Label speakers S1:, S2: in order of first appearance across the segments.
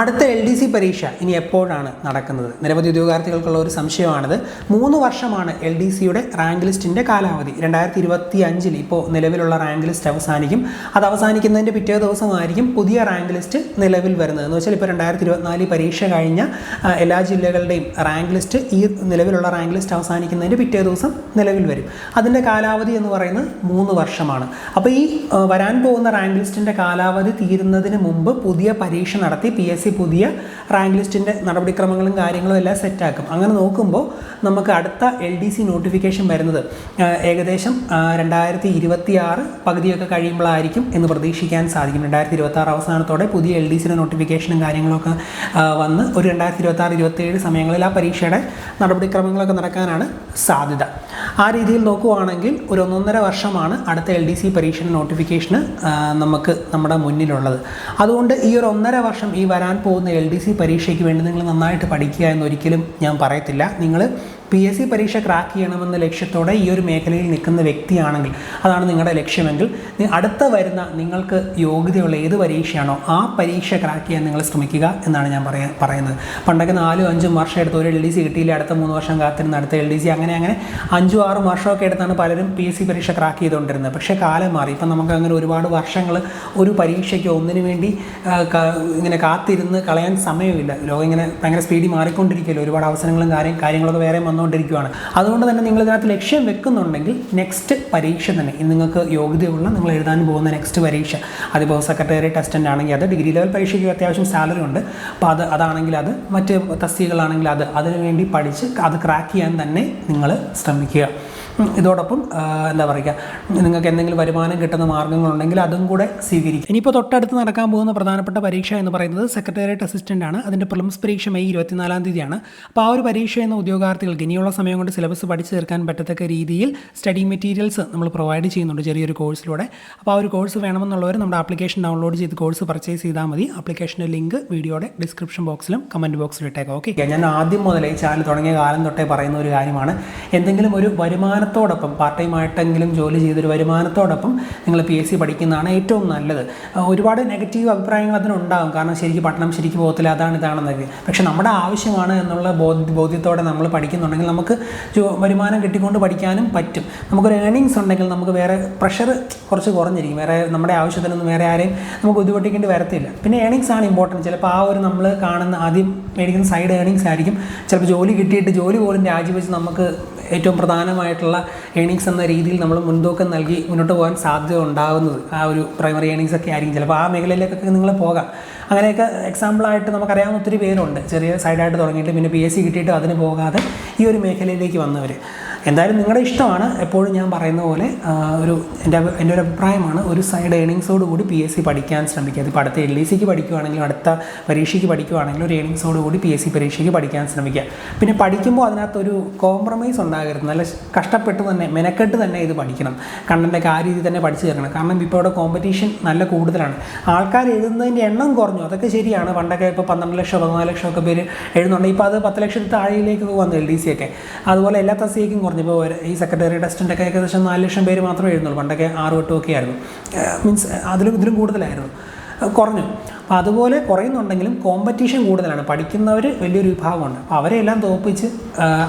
S1: അടുത്ത L D C പരീക്ഷ ഇനി എപ്പോഴാണ് നടക്കുന്നത്? നിരവധി ഉദ്യോഗാർത്ഥികൾക്കുള്ള ഒരു സംശയമാണിത്. മൂന്ന് വർഷമാണ് എൽ ഡി സിയുടെ റാങ്ക് ലിസ്റ്റിന്റെ കാലാവധി. രണ്ടായിരത്തി ഇരുപത്തി അഞ്ചിൽ ഇപ്പോൾ നിലവിലുള്ള റാങ്ക് ലിസ്റ്റ് അവസാനിക്കും. അത് അവസാനിക്കുന്നതിന്റെ പിറ്റേ ദിവസമായിരിക്കും പുതിയ റാങ്ക് ലിസ്റ്റ് നിലവിൽ വരുന്നത്. എന്ന് വെച്ചാൽ ഇപ്പോൾ രണ്ടായിരത്തി ഇരുപത്തിനാല് പരീക്ഷ കഴിഞ്ഞ എല്ലാ ജില്ലകളുടെയും റാങ്ക് ലിസ്റ്റ് ഈ നിലവിലുള്ള റാങ്ക് ലിസ്റ്റ് അവസാനിക്കുന്നതിന്റെ പിറ്റേ ദിവസം നിലവിൽ വരും. അതിന്റെ കാലാവധി എന്ന് പറയുന്നത് മൂന്ന് വർഷമാണ്. അപ്പോൾ ഈ വരാൻ പോകുന്ന റാങ്ക് ലിസ്റ്റിന്റെ കാലാവധി തീരുന്നതിന് മുമ്പ് പുതിയ പരീക്ഷ നടത്തി പി എസ് സി പുതിയ റാങ്ക് ലിസ്റ്റിന്റെ നടപടിക്രമങ്ങളും കാര്യങ്ങളും എല്ലാം സെറ്റാക്കും അങ്ങനെ നോക്കുമ്പോൾ നമുക്ക് അടുത്ത എൽ ഡി സി നോട്ടിഫിക്കേഷൻ വരുന്നത് ഏകദേശം രണ്ടായിരത്തി ഇരുപത്തി ആറ് പകുതിയൊക്കെ കഴിയുമ്പോഴായിരിക്കും എന്ന് പ്രതീക്ഷിക്കാൻ സാധിക്കും. രണ്ടായിരത്തി ഇരുപത്തി ആറ് അവസാനത്തോടെ പുതിയ എൽ ഡി സിയുടെ നോട്ടിഫിക്കേഷനും കാര്യങ്ങളൊക്കെ വന്ന് ഒരു രണ്ടായിരത്തി ഇരുപത്തി ആറ് ഇരുപത്തേഴ് സമയങ്ങളിൽ ആ പരീക്ഷയുടെ നടപടിക്രമങ്ങളൊക്കെ നടക്കാനാണ് സാധ്യത. ആ രീതിയിൽ നോക്കുവാണെങ്കിൽ ഒരു ഒന്നൊന്നര വർഷമാണ് അടുത്ത എൽ ഡി സി പരീക്ഷയുടെ നോട്ടിഫിക്കേഷന് നമുക്ക് നമ്മുടെ മുന്നിലുള്ളത്. അതുകൊണ്ട് ഈ ഒരു ഒന്നര വർഷം ഈ വരാൻ പോകുന്ന എൽ ഡി സി പരീക്ഷയ്ക്ക് വേണ്ടി നിങ്ങൾ നന്നായിട്ട് പഠിക്കുക എന്നൊരിക്കലും ഞാൻ പറയത്തില്ല. നിങ്ങൾ പി എസ് സി പരീക്ഷ ക്രാക്ക് ചെയ്യണമെന്ന ലക്ഷ്യത്തോടെ ഈ ഒരു മേഖലയിൽ നിൽക്കുന്ന വ്യക്തിയാണെങ്കിൽ അതാണ് നിങ്ങളുടെ ലക്ഷ്യമെങ്കിൽ അടുത്ത വരുന്ന നിങ്ങൾക്ക് യോഗ്യതയുള്ള ഏത് പരീക്ഷയാണോ ആ പരീക്ഷ ക്രാക്ക് ചെയ്യാൻ നിങ്ങൾ ശ്രമിക്കുക എന്നാണ് ഞാൻ പറയാ പറയുന്നത്. പണ്ടൊക്കെ നാലും അഞ്ചും വർഷം എടുത്ത് ഒരു എൽ ഡി സി കിട്ടിയില്ല അടുത്ത മൂന്ന് വർഷം കാത്തിരുന്ന അടുത്ത എൽ ഡി സി അങ്ങനെ അങ്ങനെ അഞ്ചും ആറും വർഷമൊക്കെ എടുത്താണ് പലരും പി എസ് സി പരീക്ഷ ക്രാക്ക് ചെയ്തുകൊണ്ടിരുന്നത്. പക്ഷേ കാലം മാറി. ഇപ്പം നമുക്ക് അങ്ങനെ ഒരുപാട് വർഷങ്ങൾ ഒരു പരീക്ഷയ്ക്ക് ഒന്നിനു വേണ്ടി ഇങ്ങനെ കാത്തിരുന്ന് കളയാൻ സമയമില്ല. ലോകം ഇങ്ങനെ ഭയങ്കര സ്പീഡിൽ മാറിക്കൊണ്ടിരിക്കുകയല്ലോ? ഒരുപാട് അവസരങ്ങളും കാര്യം കാര്യങ്ങളൊക്കെ വേറെ വന്നുകൊണ്ടിരിക്കുകയാണ് അതുകൊണ്ട് തന്നെ നിങ്ങൾ ഇതിനകത്ത് ലക്ഷ്യം വെക്കുന്നുണ്ടെങ്കിൽ നെക്സ്റ്റ് പരീക്ഷ തന്നെ. നിങ്ങൾക്ക് യോഗ്യതയുള്ള നിങ്ങൾ എഴുതാൻ പോകുന്ന നെക്സ്റ്റ് പരീക്ഷ. അതിപ്പോൾ സെക്രട്ടേറിയറ്റ് അസിസ്റ്റന്റ് ആണെങ്കിൽ അത് ഡിഗ്രി ലെവൽ പരീക്ഷയ്ക്ക് അത്യാവശ്യം സാലറി ഉണ്ട്. അപ്പോൾ അത് അതാണെങ്കിൽ അത് മറ്റ് തസ്തികകളാണെങ്കിൽ അത് അതിനുവേണ്ടി പഠിച്ച് അത് ക്രാക്ക് ചെയ്യാൻ തന്നെ നിങ്ങൾ ശ്രമിക്കുക. ഇതോടൊപ്പം എന്താ പറയുക നിങ്ങൾക്ക് എന്തെങ്കിലും വരുമാനം കിട്ടുന്ന മാർഗങ്ങളുണ്ടെങ്കിൽ അതും കൂടെ സ്വീകരിക്കും ഇനിയിപ്പോൾ തൊട്ടടുത്ത് നടക്കാൻ പോകുന്ന പ്രധാനപ്പെട്ട പരീക്ഷ എന്ന് പറയുന്നത് സെക്രട്ടേറിയറ്റ് അസിസ്റ്റന്റ് ആണ്. അതിന്റെ പ്രിലിംസ് പരീക്ഷ മെയ് ഇരുപത്തിനാലാം തീയതിയാണ്. അപ്പോൾ ആ ഒരു പരീക്ഷ എന്ന ഉദ്യോഗാർത്ഥികൾക്ക് ഇനിയുള്ള സമയം കൊണ്ട് സിലബസ് പഠിച്ചു തീർക്കാൻ പറ്റത്തക്ക രീതിയിൽ സ്റ്റഡി മെറ്റീരിയൽസ് നമ്മൾ പ്രൊവൈഡ് ചെയ്യുന്നുണ്ട് ചെറിയൊരു കോഴ്സിലൂടെ അപ്പോൾ ആ ഒരു കോഴ്സ് വേണമെന്നുള്ളവർ നമ്മുടെ ആപ്ലിക്കേഷൻ ഡൗൺലോഡ് ചെയ്ത് കോഴ്സ് പർച്ചേസ് ചെയ്താൽ മതി. ആപ്ലിക്കേഷന്റെ ലിങ്ക് വീഡിയോയുടെ ഡിസ്ക്രിപ്ഷൻ ബോക്സിലും കമന്റ് ബോക്സിലും ഇട്ടേക്കാം ഓക്കെ ഞാൻ ആദ്യം മുതൽ ഈ ചാനൽ തുടങ്ങിയ കാലം തൊട്ടേ പറയുന്ന ഒരു കാര്യമാണ്. എന്തെങ്കിലും ഒരു വരുമാനത്തോടൊപ്പം പാർട്ട് ടൈം ആയിട്ടെങ്കിലും ജോലി ചെയ്തൊരു വരുമാനത്തോടൊപ്പം നിങ്ങൾ പി എസ് സി പഠിക്കുന്നതാണ് ഏറ്റവും നല്ലത്. ഒരുപാട് നെഗറ്റീവ് അഭിപ്രായങ്ങൾ അതിനുണ്ടാകും. കാരണം ശരിക്കും പഠനം ശരിക്കും പോകത്തില്ല അതാണ് ഇതാണെന്നൊക്കെ. പക്ഷേ നമ്മുടെ ആവശ്യമാണ് എന്നുള്ള ബോധ്യ ബോധ്യത്തോടെ നമ്മൾ പഠിക്കുന്നുണ്ടെങ്കിൽ നമുക്ക് ജോ- വരുമാനം കിട്ടിക്കൊണ്ട് പഠിക്കാനും പറ്റും. നമുക്കൊരു ഏണിങ്സ് ഉണ്ടെങ്കിൽ നമുക്ക് വേറെ പ്രഷർ കുറച്ച് കുറഞ്ഞിരിക്കും. വേറെ നമ്മുടെ ആവശ്യത്തിനൊന്നും വേറെ ആരെയും നമുക്ക് ബുദ്ധിമുട്ടിക്കേണ്ടി വരത്തില്ല. പിന്നെ ഏണിങ്സ് ആണ് ഇമ്പോർട്ടന്റ് ചിലപ്പോൾ ആ ഒരു നമ്മൾ കാണുന്ന ആദ്യം മേടിക്കുന്ന സൈഡ് ഏണിങ്സ് ആയിരിക്കും. ചിലപ്പോൾ ജോലി കിട്ടിയിട്ട് ജോലി പോലും രാജിവെച്ച് നമുക്ക് ഏറ്റവും പ്രധാനമായിട്ടുള്ള ഏണിങ്സ് എന്ന രീതിയിൽ നമ്മൾ മുൻതൂക്കം നൽകി മുന്നോട്ട് പോകാൻ സാധ്യത ഉണ്ടാകുന്നത്. ആ ഒരു പ്രൈമറി ഏണിങ്സ് ഒക്കെ ആയിരിക്കും. ചിലപ്പോൾ ആ മേഖലയിലേക്കൊക്കെ നിങ്ങൾ പോകാം. അങ്ങനെയൊക്കെ എക്സാമ്പിളായിട്ട് നമുക്കറിയാവുന്ന ഒത്തിരി പേരുണ്ട്. ചെറിയ സൈഡായിട്ട് തുടങ്ങിയിട്ട്. പിന്നെ പി എസ് സി കിട്ടിയിട്ട് അതിന് പോകാതെ ഈ ഒരു മേഖലയിലേക്ക് വന്നവർ എന്തായാലും നിങ്ങളുടെ ഇഷ്ടമാണ്. എപ്പോഴും ഞാൻ പറയുന്ന പോലെ ഒരു എന്റെ എന്റെ ഒരു അഭിപ്രായമാണ്. ഒരു സൈഡ് ഏണിങ്സോട് കൂടി പി എസ് സി പഠിക്കാൻ ശ്രമിക്കുക. അതിപ്പോൾ അടുത്ത എൽ ഡി സിക്ക് പഠിക്കുകയാണെങ്കിലും അടുത്ത പരീക്ഷയ്ക്ക് പഠിക്കുകയാണെങ്കിലും ഒരു ഏണിങ്സോട് കൂടി പി എസ് സി പരീക്ഷയ്ക്ക് പഠിക്കാൻ ശ്രമിക്കുക. പിന്നെ പഠിക്കുമ്പോൾ അതിനകത്തൊരു കോംപ്രമൈസ് ഉണ്ടാകരുത്. നല്ല കഷ്ടപ്പെട്ട് തന്നെ മെനക്കെട്ട് തന്നെ ഇത് പഠിക്കണം. കണ്ടന്റൊക്കെ ആ രീതിയിൽ തന്നെ പഠിച്ചു തീർക്കണം കാരണം ഇപ്പോൾ അവിടെ കോമ്പറ്റീഷൻ നല്ല കൂടുതലാണ്. ആൾക്കാർ എഴുതുന്നതിന്റെ എണ്ണം കുറഞ്ഞു. അതൊക്കെ ശരിയാണ്. പണ്ടൊക്കെ ഇപ്പോൾ പന്ത്രണ്ട് ലക്ഷം പതിനാല് ലക്ഷം ഒക്കെ പേര് എഴുതുന്നുണ്ട്. ഇപ്പോൾ അത് പത്ത് ലക്ഷത്തിൽ താഴെയിലേക്ക് വന്നു എൽ ഡി സി ഒക്കെ. അതുപോലെ എല്ലാ തസ്തികയ്ക്കും കുറഞ്ഞു. ഇപ്പോൾ ഈ സെക്രട്ടറി ടെസ്റ്റിന്റെ ഒക്കെ ഏകദേശം നാല് ലക്ഷം പേര് മാത്രമേ എഴുതുന്നുള്ളൂ. പണ്ടൊക്കെ ആറ് എട്ടും ഒക്കെ ആയിരുന്നു. മീൻസ് അതിലും ഇതിലും കൂടുതലായിരുന്നു. കുറഞ്ഞു. അപ്പോൾ അതുപോലെ കുറയുന്നുണ്ടെങ്കിലും കോമ്പറ്റീഷൻ കൂടുതലാണ്. പഠിക്കുന്നവർ വലിയൊരു വിഭാഗമുണ്ട്. അപ്പോൾ അവരെല്ലാം തോപ്പിച്ച്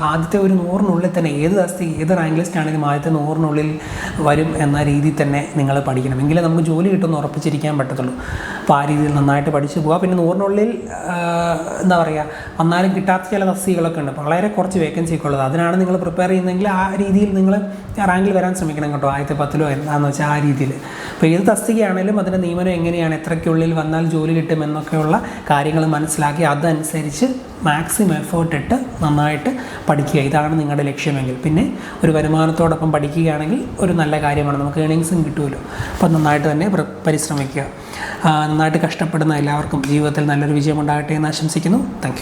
S1: ആദ്യത്തെ ഒരു നൂറിനുള്ളിൽ തന്നെ ഏത് തസ്തി ഏത് റാങ്ക് ലിസ്റ്റ് ആണെങ്കിലും ആദ്യത്തെ നൂറിനുള്ളിൽ വരും എന്ന രീതിയിൽ തന്നെ നിങ്ങൾ പഠിക്കണം. എങ്കിലേ നമുക്ക് ജോലി കിട്ടുമെന്ന് ഉറപ്പിച്ചിരിക്കാൻ പറ്റത്തുള്ളൂ. അപ്പോൾ ആ രീതിയിൽ നന്നായിട്ട് പഠിച്ചു പോവുക പിന്നെ നൂറിനുള്ളിൽ എന്താ പറയുക വന്നാലും കിട്ടാത്ത ചില തസ്തികളൊക്കെ ഉണ്ട്. വളരെ കുറച്ച് വേക്കൻസി ഒക്കെ ഉള്ളത്. അതിനാണ് നിങ്ങൾ പ്രിപ്പയർ ചെയ്യുന്നതെങ്കിൽ ആ രീതിയിൽ നിങ്ങൾ റാങ്കിൽ വരാൻ ശ്രമിക്കണം കേട്ടോ. ആദ്യത്തെ പത്തിലോ എന്താണെന്ന് വെച്ചാൽ ആ രീതിയിൽ. അപ്പോൾ ഏത് തസ്തികയാണെങ്കിലും അതിന്റെ നിയമനം എങ്ങനെയാണ്? എത്രയ്ക്കുള്ളിൽ വന്നാൽ ജോലി കിട്ടും എന്നൊക്കെയുള്ള കാര്യങ്ങൾ മനസ്സിലാക്കി അതനുസരിച്ച് മാക്സിമം എഫേർട്ട് ഇട്ട് നന്നായിട്ട് പഠിക്കുക. ഇതാണ് നിങ്ങളുടെ ലക്ഷ്യമെങ്കിൽ. പിന്നെ ഒരു വരുമാനത്തോടൊപ്പം പഠിക്കുകയാണെങ്കിൽ ഒരു നല്ല കാര്യമാണ്. നമുക്ക് ഏണിങ്സും കിട്ടുമല്ലോ അപ്പോൾ നന്നായിട്ട് തന്നെ പരിശ്രമിക്കുക. നന്നായിട്ട് കഷ്ടപ്പെടുന്ന എല്ലാവർക്കും ജീവിതത്തിൽ നല്ലൊരു വിജയം ഉണ്ടാകട്ടെ എന്ന് ആശംസിക്കുന്നു. താങ്ക്